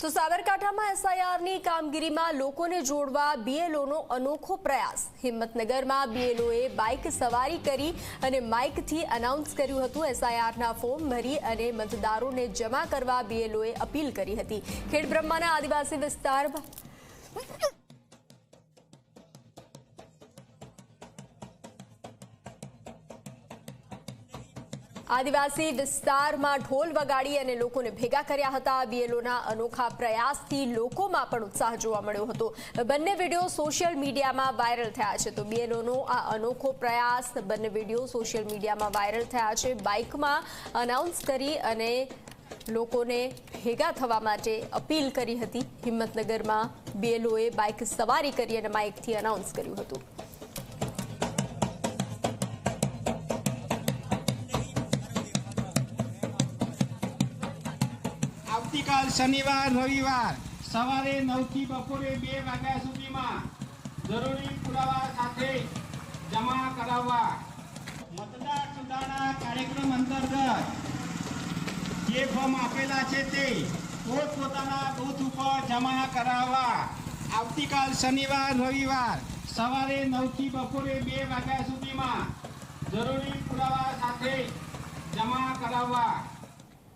તો સાબરકાંઠામાં એસઆઈઆરની કામગીરીમાં લોકોને જોડવા બીએલઓનો અનોખો પ્રયાસ. હિંમતનગરમાં બીએલઓએ બાઇક સવારી કરી અને માઇકથી અનાઉન્સ કર્યું હતું એસઆઈઆરના ફોર્મ ભરી અને મતદારોને જમા કરવા બીએલઓએ અપીલ કરી હતી. ખેડબ્રહ્માના આદિવાસી વિસ્તારમાં આદિવાસી વિસ્તારમાં ઢોલ વગાડી અને લોકોને ભેગા કર્યા હતા. બીએલઓના અનોખા પ્રયાસથી લોકોમાં પણ ઉત્સાહ જોવા મળ્યો હતો. બંને વીડિયો સોશિયલ મીડિયામાં વાયરલ થયા છે. તો બીએલઓનો આ અનોખો પ્રયાસ બંને વીડિયો સોશિયલ મીડિયામાં વાયરલ થયા છે. બાઇકમાં અનાઉન્સ કરી અને લોકોને ભેગા થવા માટે અપીલ કરી હતી. હિંમતનગરમાં બીએલઓએ બાઇક સવારી કરી અને માઇકથી અનાઉન્સ કર્યું હતું. આવતીકાલ શનિવાર, રવિવાર સવારે નવથી બપોરે બે વાગ્યા સુધીમાં જરૂરી પુરાવા સાથે જમા કરાવવા. મતદાર સુધારણા કાર્યક્રમ અંતર્ગત જે ફોર્મ આપેલા છે તે પોતપોતાના બૂથ ઉપર જમા કરાવવા. આવતીકાલ શનિવાર, રવિવાર સવારે નવથી બપોરે બે વાગ્યા સુધીમાં જરૂરી પુરાવા સાથે જમા કરાવવા.